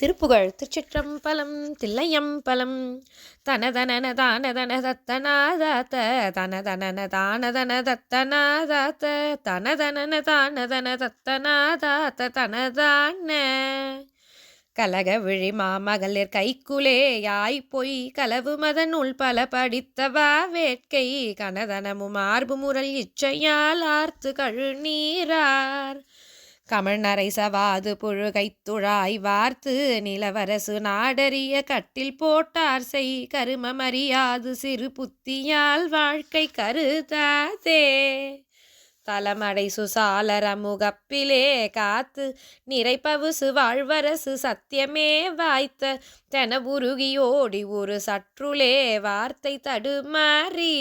திருப்புகழ் திருச்சிற்றம்பலம் தில்லையம்பலம். தனதனன தானதன தத்தனாதாத்த தனதனன தானதன. தத்தனாதாத்த தனதனன தானதன தத்தனாதாத்த தனதான கலக விழி மாமகளிர் கைக்குலே யாய் பொய் கலவு மதன் உள் பல படித்தவா வேட்கை. கனதனமும் மார்பு முரல் இச்சையால் ஆர்த்து கழுநீரார். கமழ்நரை சவாது புழுகைத்துழாய் வார்த்து நிலவரசு நாடறிய கட்டில் போட்டார் செய் கருமமறியாது சிறு புத்தியால் வாழ்க்கை கருதாதே. தலமடை சுசாலரமுகப்பிலே காத்து நிறைப்பவுசு வாழ்வரசு சத்தியமே வாய்த்த தெனவுருகியோடி ஒரு சற்றுளே வார்த்தை தடுமாறி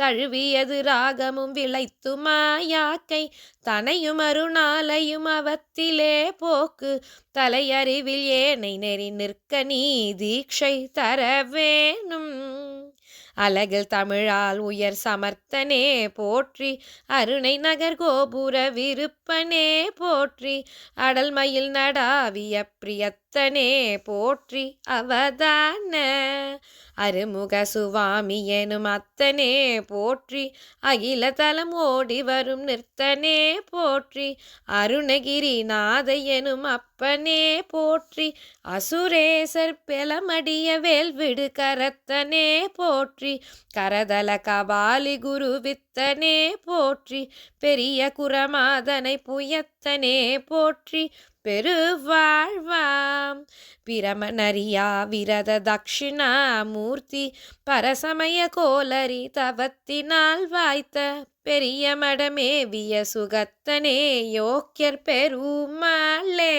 தழுவியது ராகமும் விளைத்துமா யாக்கை தனையும் அருணாலையும் அவத்திலே போக்கு. தலையறிவில் ஏனை நெறி நிற்க நீ தீட்சை தர வேணும். அழகில் தமிழால் உயர் சமர்த்தனே போற்றி. அருணை நகர் கோபுர விருப்பனே போற்றி. அடல்மயில் நடாவிய பிரியத் பிரியத்தனே போற்றி அவதான. அருமுக சுவாமி எனும் அத்தனே போற்றி. அகில தலம் ஓடி வரும் நிறுத்தனே போற்றி. அருணகிரி நாத எனும் அப்பனே போற்றி. அசுரேசர் பெலமடிய வேல்விடு கரத்தனே போற்றி. கரதல கபாலி குரு புயத்தனே போற்றி பெரிய குரமாதனை புயத்தனே போற்றி பெருவாழ்வாம். பிரமணரியா விரத தட்சிணாமூர்த்தி பரசமய கோலரி தவத்தினால் வாய்த்த பெரிய மடமேவிய சுகத்தனே யோக்கியர் பெருமாளே.